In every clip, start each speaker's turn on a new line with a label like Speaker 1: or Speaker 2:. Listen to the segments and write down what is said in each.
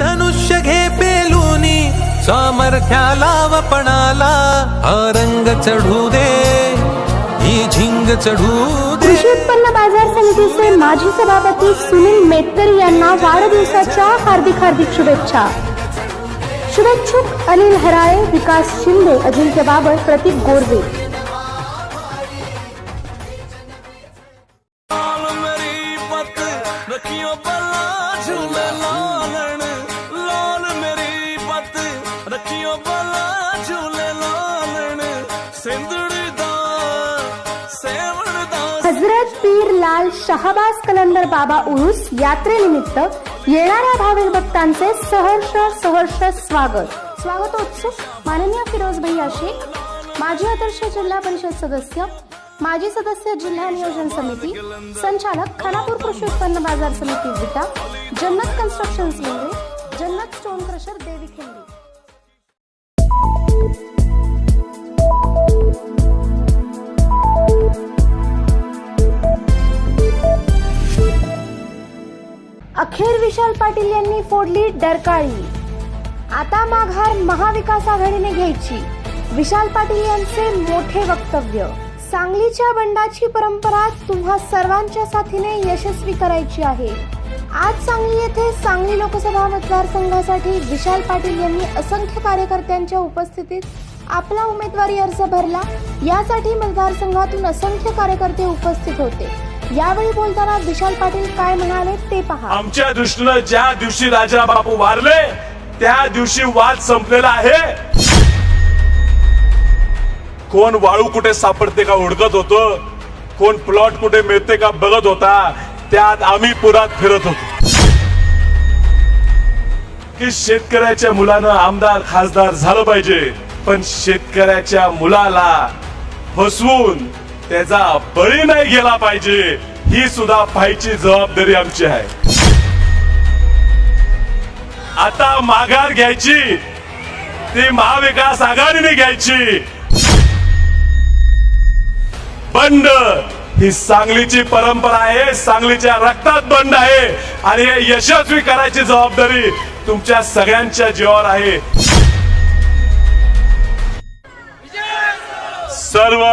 Speaker 1: धनुष्य घे पेलूनी सामर्थ्याला वपणाला हा रंग चढू दे ही झिंग चढू दे.
Speaker 2: कृषी उत्पन्न बाजार समितीचे माजी सभापती सुनील मेतकर यांना वाढदिवसाच्या हार्दिक हार्दिक शुभेच्छा. शुभेच्छुक अनिल हराळे विकास शिंदे अजिंक्य बाबर प्रतीक गोरवे भगवान शहाबाज कलंदर बाबा उरुस यात्रेनिमित्त येणाऱ्या भाविक भक्तांचे सहर्ष सहर्ष स्वागत. स्वागतोत्सुक माननीय फिरोज भैया शेख माजी आदर्श जिल्हा परिषद सदस्य माजी सदस्य जिल्हा नियोजन समिती संचालक खानापूर कृषी उत्पन्न बाजार समिती विटा जन्नत कन्स्ट्रक्शन लिंगरे जन्नत स्टोन क्रशर देवी खिंडी. अखेर विशाल पाटील यांनी फोडली डरकाळी. आता माघार महाविकास आघाडीने घ्यायची. विशाल पाटील यांचे मोठे वक्तव्य. सांगलीच्या बंडाची परंपरा तुम्हा सर्वांच्या साथीने यशस्वी करायची आहे. आज सांगली येथे सांगली लोकसभा मतदारसंघासाठी विशाल पाटील यांनी असंख्य कार्यकर्त्यांच्या उपस्थितीत आपला उमेदवारी अर्ज भरला. यासाठी मतदारसंघातून असंख्य कार्यकर्ते उपस्थित होते. यावेळी बोलताना विशाल पाटील काय म्हणाले ते पहा.
Speaker 3: आमच्या दृष्टीनं ज्या दिवशी राजा बापू वारले त्या दिवशी वाद संपलेला आहे. कोण वाळू कुठे सापडते का ओळखत होतो? कोण प्लॉट कुठे मिळते का बघत होता? त्यात आम्ही पुरात फिरत होतो. की शेतकऱ्याच्या मुलानं आमदार खासदार झालं पाहिजे पण शेतकऱ्याच्या मुलाला फसवून त्याचा बळी नाही गेला पाहिजे. ही सुद्धा पाहायची जबाबदारी आमची आहे. आता माघार घ्यायची. ती महाविकास आघाडीने घ्यायची. बंड. ही सांगलीची परंपरा आहे. सांगलीच्या रक्तात बंड आहे. आणि हे यशस्वी करायची जबाबदारी तुमच्या सगळ्यांच्या जीवावर आहे. सर्व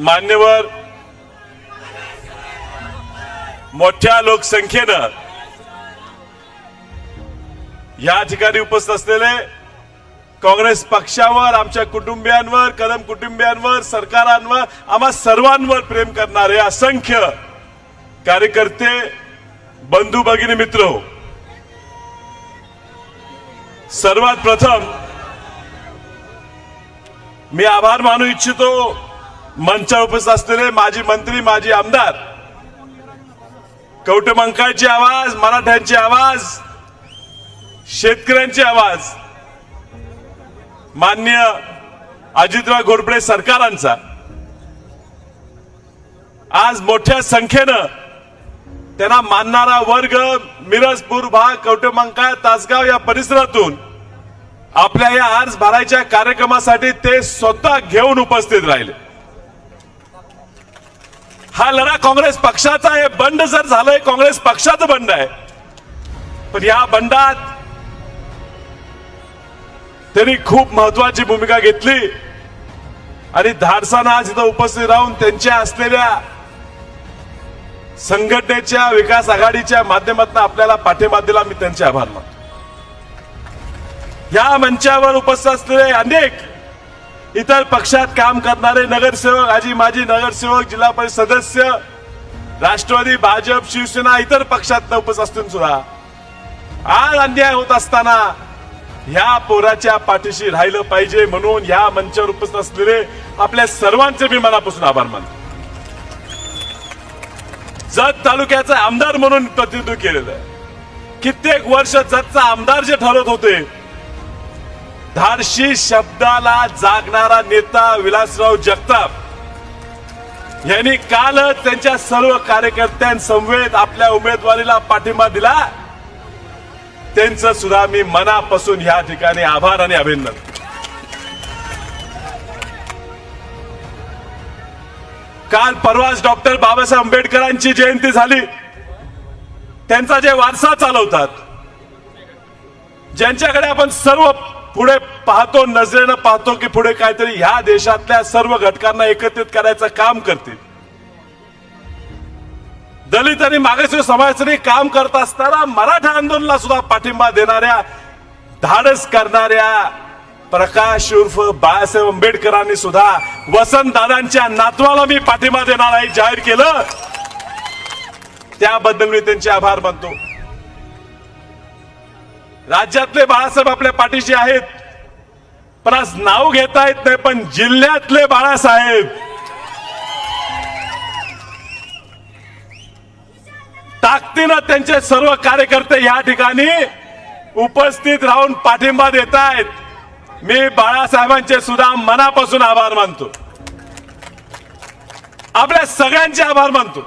Speaker 3: मान्यवर मोठ्या लोकसंख्येनं या ठिकाणी उपस्थित असलेले काँग्रेस पक्षावर आमच्या कुटुंबियांवर कदम कुटुंबियांवर सरकारांवर आम्हा सर्वांवर प्रेम करणारे असंख्य कार्यकर्ते बंधू भगिनी मित्र हो सर्वात प्रथम मी आभार मानू इच्छितो मंचावर उपस्थित असलेले माजी मंत्री माजी आमदार कवटमंकाळची आवाज मराठ्यांची आवाज शेतकऱ्यांची आवाज मान्य अजितराव घोरपडे सरकारांचा. आज मोठ्या संख्येनं त्यांना मानणारा वर्ग मिरजपूर भाग कवटेमंकाळ तासगाव या परिसरातून आपल्या या अर्ज भरायच्या कार्यक्रमासाठी ते स्वतः घेऊन उपस्थित राहिले. हा लढा काँग्रेस पक्षाचा आहे. बंड जर झालंय काँग्रेस पक्षाचं बंड आहे. पण या बंडात त्यांनी खूप महत्वाची भूमिका घेतली. आणि धाडसानं आज इथं उपस्थित राहून त्यांच्या असलेल्या संघटनेच्या विकास आघाडीच्या माध्यमातून आपल्याला पाठिंबा दिला. मी त्यांचे आभार मानतो. या मंचावर उपस्थित असलेले अनेक इतर पक्षात काम करणारे नगरसेवक आजी माजी नगरसेवक जिल्हा परिषद सदस्य राष्ट्रवादी भाजप शिवसेना इतर पक्षात उपस्थित सुद्धा. आज अन्याय होत असताना ह्या पोराच्या पाठीशी राहिलं पाहिजे म्हणून ह्या मंचावर उपस्थित असलेले आपल्या सर्वांचे मी मनापासून आभार मानतो. जत तालुक्याचा आमदार म्हणून प्रतिनिधित्व केलेलं आहे. कित्येक वर्ष जतचा आमदार जे ठरत होते धाडशी शब्दाला जागणारा नेता विलासराव जगताप. यांनी कालच त्यांच्या सर्व कार्यकर्त्यांसमवेत आपल्या उमेदवारीला पाठिंबा दिला. त्यांचं सुद्धा मी मनापासून या ठिकाणी आभार आणि अभिनंदन. काल परवाच डॉक्टर बाबासाहेब आंबेडकरांची जयंती झाली. त्यांचा जे वारसा चालवतात ज्यांच्याकडे आपण सर्व पुढे पाहतो नजरेनं पाहतो की पुढे काहीतरी ह्या देशातल्या सर्व घटकांना एकत्रित करायचं काम करतील. दलित आणि मागासवर्गीय समाजासाठी काम करत असताना मराठा आंदोलनाला सुद्धा पाठिंबा देणाऱ्या धाडस करणाऱ्या प्रकाश उर्फ बाळासाहेब आंबेडकरांनी सुद्धा वसंत दादांच्या नातवाला मी पाठिंबा देणार आहे जाहीर केलं. त्याबद्दल मी त्यांचे आभार मानतो. राज्यातले बाळासाहेब आपल्या पाठीशी आहेत. पण आज नाव घेता येत नाही पण जिल्ह्यातले बाळासाहेब. ताकदीनं त्यांचे सर्व कार्यकर्ते या ठिकाणी उपस्थित राहून पाठिंबा देत आहेत मी बाळासाहेबांचे सुद्धा मनापासून आभार मानतो. आपल्या सगळ्यांचे आभार मानतो.